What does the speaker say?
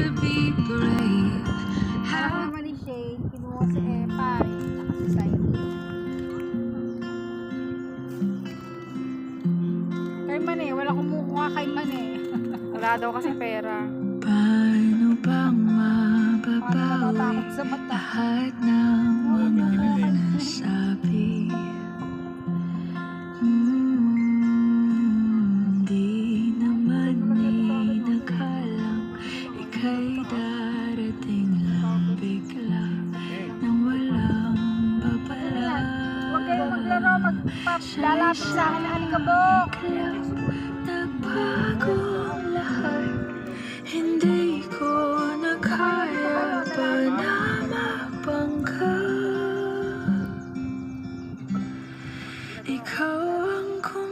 to be brave. How ni Shane, kinuha si Epa eh, tsaka si Saidi. Kay Mane, wala kumukuha kay Mane. Wala daw kasi pera. Paano bang Paano mababawi natatakot sa mata? lahat ng Ika'y darating lang bigla Nang walang babala. Huwag kayong maglaro, maglalapit sa akin ang alikabok Nagbago ang lahat. Hindi ko na kaya pa na mapangga Ikaw ang kumakas